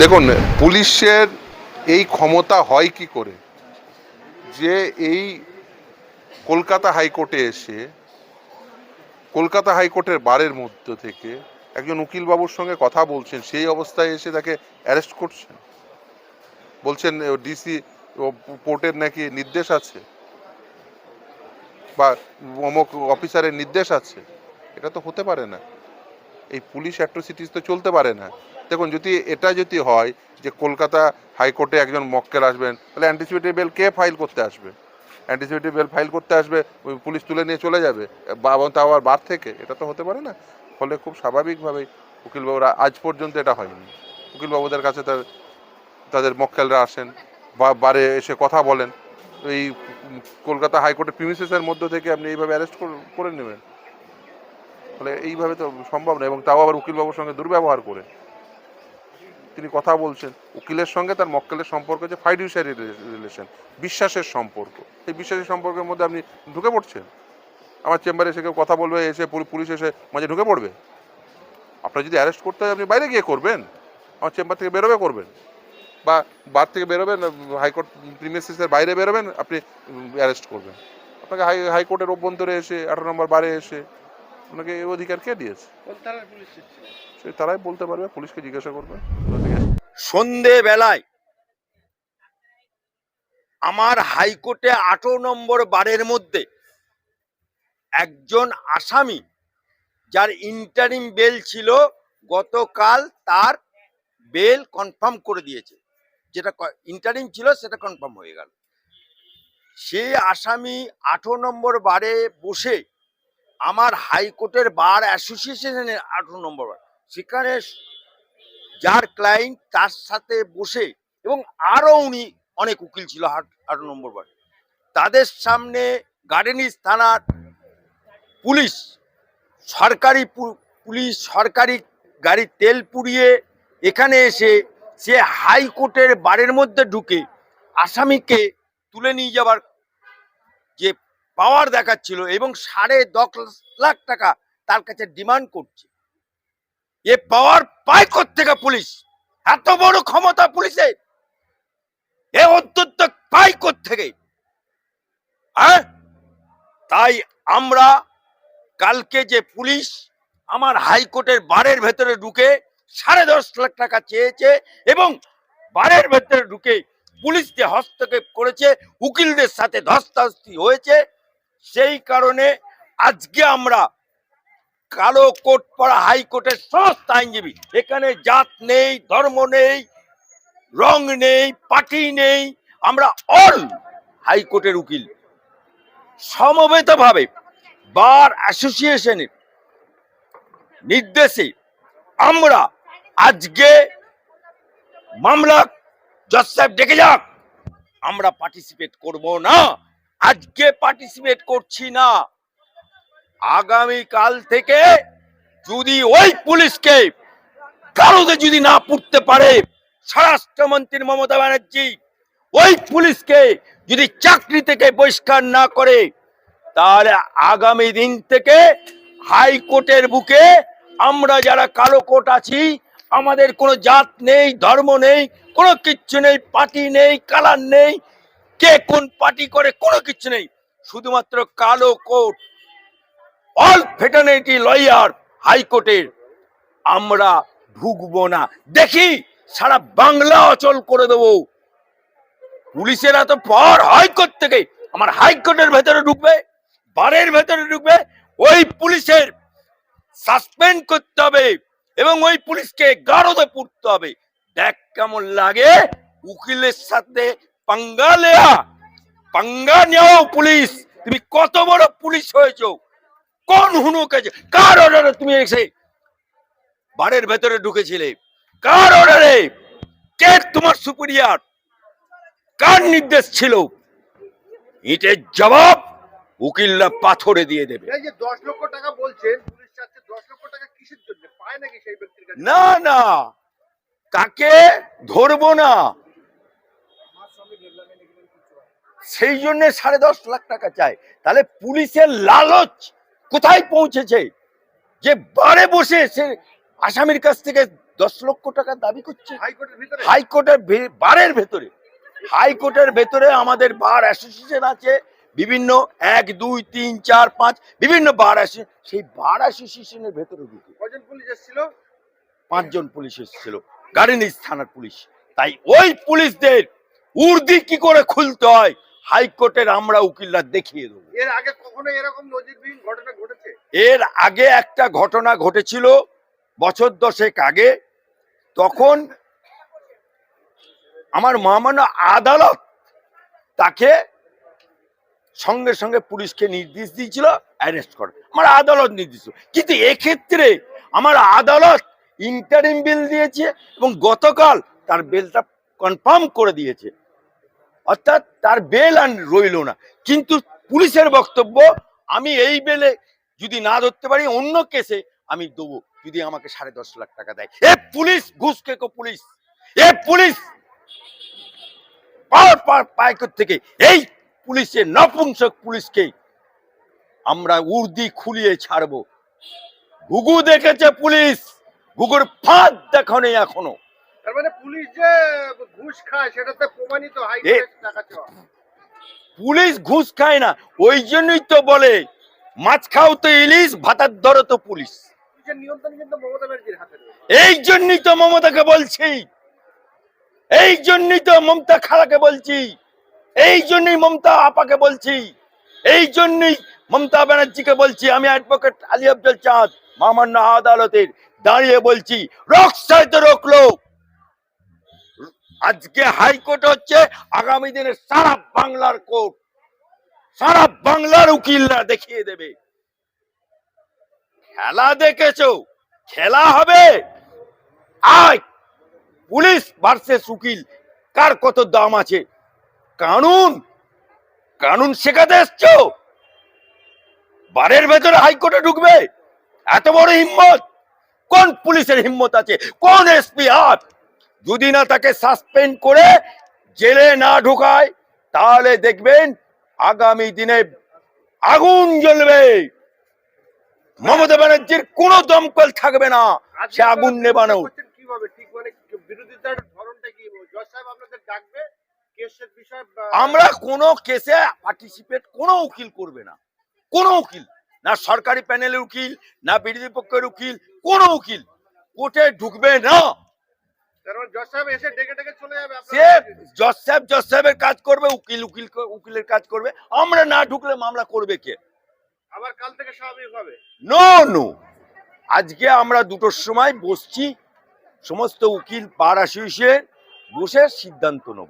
দেখুন, পুলিশের এই ক্ষমতা হয় কি করে? যে এই কলকাতা হাইকোর্টে এসে, কলকাতা হাইকোর্টের বারের মধ্য থেকে একজন উকিলবাবুর সঙ্গে কথা বলছেন, সেই অবস্থায় এসে তাকে অ্যারেস্ট করছেন। বলছেন ডিসি কোর্টের নাকি নির্দেশ আছে? বা, অমুক অফিসারের নির্দেশ আছে? এটা তো হতে পারে না। এই পুলিশ অ্যাট্রোসিটিস তো চলতে পারে না। দেখুন, যদি এটা যদি হয় যে কলকাতা হাইকোর্টে একজন মক্কেল আসবেন, তাহলে অ্যান্টিসিপেটরি বেল কে ফাইল করতে আসবে? অ্যান্টিসিপেটরি বেল ফাইল করতে আসবে, ওই পুলিশ তুলে নিয়ে চলে যাবে? বা তাও আবার বার থেকে? এটা তো হতে পারে না। ফলে খুব স্বাভাবিকভাবেই উকিলবাবুরা আজ পর্যন্ত এটা হয়নি। উকিলবাবুদের কাছে তার, তাদের মক্কেলরা আসেন, বা বারে এসে কথা বলেন। এই কলকাতা হাইকোর্টের প্রিমিসেসের মধ্য থেকে আপনি এইভাবে অ্যারেস্ট করে নেবেন। ফলে এইভাবে তো সম্ভব না, এবং তাও আবার উকিলবাবুর সঙ্গে দুর্ব্যবহার করে। তিনি কথা বলছেন উকিলের সঙ্গে তার মক্কেলের সম্পর্ক যে ফাইডিউশিয়ারি রিলেশন বিশ্বাসের সম্পর্ক। এই বিশ্বাসের সম্পর্কের মধ্যে আপনি ঢুকে পড়ছেন? আমার চেম্বারে এসে কেউ কথা বলবে এসে পুলি- পুলিশ এসে মাঝে ঢুকে পড়বে? আপনার যদি অ্যারেস্ট করতে হয় আপনি বাইরে গিয়ে করবেন? আমার চেম্বার থেকে বেরোবে করবেন? বা বার থেকে বেরোবেন হাইকোর্ট প্রিমিসেসের বাইরে বেরোবেন আপনি অ্যারেস্ট করবেন। আপনাকে হাই হাইকোর্টের অভ্যন্তরে এসে আঠারো নম্বর বারে এসে আপনাকে এই অধিকার কে দিয়েছে? সে তারাই বলতে পারবে পুলিশকে জিজ্ঞাসা করবে। সন্ধে বেলায় আমার হাইকোর্টে আঠারো নম্বর বারের মধ্যে একজন আসামি, যার ইন্টারিম বেল ছিল, গতকাল তার বেল কনফার্ম করে দিয়েছে। যেটা ইন্টারিম ছিল, সেটা কনফার্ম হয়ে গেল। সেই আসামি আঠারো নম্বর বারে বসে আমার হাইকোর্টের বার অ্যাসোসিয়েশনের আঠারো নম্বর বার। সেখানে যার ক্লায়েন্ট তার সাথে বসে এবং আরও উনি অনেক উকিল ছিল আট আট নম্বর বার তাদের সামনে গার্ডেনিস থানার পুলিশ, সরকারি পুলিশ সরকারি গাড়ি তেল পুড়িয়ে এখানে এসে সে হাইকোর্টের বারের মধ্যে ঢুকে আসামিকে তুলে নিয়ে যাবার যে পাওয়ার দেখাচ্ছিল এবং সাড়ে দশ লাখ টাকা তার কাছে ডিমান্ড করছে। এ পাওয়ার পায় থেকে পুলিশ? এত বড় ক্ষমতা পুলিশে? এ অত্যন্ত পায় থেকে হ্যাঁ তাই আমরা কালকে যে পুলিশ আমার হাইকোর্টের বারের ভেতরে ঢুকে সাড়ে দশ লাখ টাকা চেয়েছে এবং বারের ভেতরে ঢুকে পুলিশ যে হস্তক্ষেপ করেছে, উকিলদের সাথে ধস্তাধস্তি হয়েছে, সেই কারণে আজকে আমরা কালো কোট পরা হাইকোর্টের সমস্ত আইনজীবী। এখানে জাত নেই, ধর্ম নেই, রং নেই পার্টি নেই। আমরা অল হাইকোর্টের উকিল। সমবেতভাবে বার অ্যাসোসিয়েশনের নির্দেশে আমরা আজকে মামলা জজ সাহেব ডেকে যাক। আমরা পার্টিসিপেট করব না। আজকে পার্টিসিপেট করছি না। আগামী কাল থেকে যদি ওই পুলিশকে কারোতে যদি না পুড়তে পারে, স্বরাষ্ট্রমন্ত্রী মমতা ব্যানার্জি ওই পুলিশকে যদি চাকরি থেকে বহিষ্কার না করে, তাহলে আগামী দিন থেকে হাইকোর্টের বুকে আমরা যারা কালো কোট আছি, আমাদের কোনো জাত নেই, ধর্ম নেই, কোনো কিচ্ছু নেই, পার্টি নেই, কালার নেই, কে কোন পার্টি করে কোনো কিচ্ছু নেই। শুধুমাত্র কালো কোট। অল ফেটার্নিটি লয়ার হাইকোর্টের, আমরা ঢুকবো না। দেখি, সারা বাংলা অচল করে দেবো। পুলিশেরা তো পর হাইকোর্ট থেকে, আমার হাইকোর্টের ভেতরে ঢুকবে, বারের ভেতরে ঢুকবে, ওই পুলিশের সাসপেন্ড করতে হবে এবং ওই পুলিশকে গারদে পুড়তে হবে। দেখ কেমন লাগে উকিলের সাথে পাঙ্গা লেয়া পাঙ্গা নেওয়া পুলিশ। তুমি কত বড় পুলিশ হয়েছো? কোন হুনুক কার অর্ডারে তুমি এসে বাড়ির ভেতরে ঢুকেছিলে? কার অর্ডারে কে তোমার সুপিরিয়ার কার নির্দেশ ছিল? ইটের জবাব উকিলরা পাথরে দিয়ে দেবে। এই যে দশ লক্ষ টাকা বলছেন পুলিশ চাচ্ছে দশ লক্ষ টাকা কিসের জন্য? পায় নাকি সেই ব্যক্তির কাছে? না না। তাকে ধরবো না। সেই জন্য সাড়ে দশ লাখ টাকা চায় তাহলে পুলিশের লালচ কোথায় পৌঁছেছে? যে বারে বসে সে আসামির কাছ থেকে দশ লক্ষ টাকা দাবি করছে। হাইকোর্টের বারের ভেতরে। হাইকোর্টের ভেতরে আমাদের বার অ্যাসোসিয়েশন আছে বিভিন্ন এক দুই তিন চার পাঁচ বিভিন্ন বার সেই বার অ্যাসোসিয়েশনের ভেতরে ঢুকে। কজন পুলিশ এসেছিল? পাঁচজন পুলিশ এসেছিল। গাড়িনিজ থানার পুলিশ। তাই ওই পুলিশদের উর্দি কি করে খুলতে হয়? হাইকোর্টের আমরা উকিলরা দেখিয়ে দেবো। এর আগে কখনো এরকম নজিরবিহীন ঘটনা ঘটেছে? এর আগে একটা ঘটনা ঘটেছিল বছর দশেক আগে তখন আমার মহামান্য আদালত তাকে সঙ্গে সঙ্গে পুলিশকে নির্দেশ দিয়েছিল অ্যারেস্ট করে। আমার আদালত নির্দেশ কিন্তু এক্ষেত্রে আমার আদালত ইন্টারিম বিল দিয়েছে এবং গতকাল তার বিলটা কনফার্ম করে দিয়েছে। অর্থাৎ তার বেল আর রইল না। কিন্তু পুলিশের বক্তব্য, আমি এই বেলে যদি না ধরতে পারি, অন্য কেসে আমি দেবো, যদি আমাকে সাড়ে দশ লাখ টাকা দেয়। এ পুলিশ, ঘুষ খেকো পুলিশ? এ পুলিশ! পাওয়ার থেকে এই পুলিশের নপুংসক পুলিশকে আমরা উর্দি খুলিয়ে ছাড়বো। ঘুঘু দেখেছে পুলিশ! ঘুঘুর ফাঁদ দেখো এখনও। তার মানে পুলিশ যে ঘুষ খায় সেটাতে প্রমাণিত টাকা পুলিশ ঘুষ খায় না ওই জন্যই তো বলে মাছ খাও তো ইলিশ ভাতার ধরো তো পুলিশ। এই জন্যই তো মমতাকে বলছি। এই জন্যই তো মমতা খালাকে বলছি। এই জন্যই মমতা আপাকে বলছি। এই জন্যই মমতা ব্যানার্জিকে বলছি। আমি অ্যাডভোকেট আলী আব্দুল চাঁদ মামান্য আদালতের দাঁড়িয়ে বলছি রক্সায় তো রোকলো আজকে হাইকোর্ট হচ্ছে আগামী দিনে সারা বাংলার কোর্ট, সারা বাংলার উকিলরা দেখিয়ে দেবে। খেলা দেখেছ? খেলা হবে? আয়! পুলিশ ভার্সেস উকিল, কার কত দাম আছে? কানুন! কানুন শেখাতে এসছো? বারের ভেতরে হাইকোর্টে ঢুকবে? এত বড় হিম্মত? কোন পুলিশের হিম্মত আছে? কোন এসপি হাত? যদি না তাকে সাসপেন্ড করে জেলে না ঢুকায় তাহলে দেখবেন আগামী দিনে আগুন জ্বলবে। মমতা ব্যানার্জির কোনো দমকল থাকবে না সে আগুন নেবানো মানে আমরা কোনো কেসে পার্টিসিপেট কোনো উকিল করবে না। কোনো উকিল। না সরকারি প্যানেলের উকিল না বিরোধী পক্ষের উকিল কোনো উকিল। কোর্টে ঢুকবে না। সে জজ সাহেব জজ সাহেবের কাজ করবে উকিল উকিল উকিলের কাজ করবে। আমরা না ঢুকলে মামলা করবে কে? আবার কাল থেকে স্বাভাবিক হবে। নো নো আজকে আমরা দুটোর সময় বসছি সমস্ত উকিল বার অ্যাসোসিয়েশন বসে সিদ্ধান্ত নেব।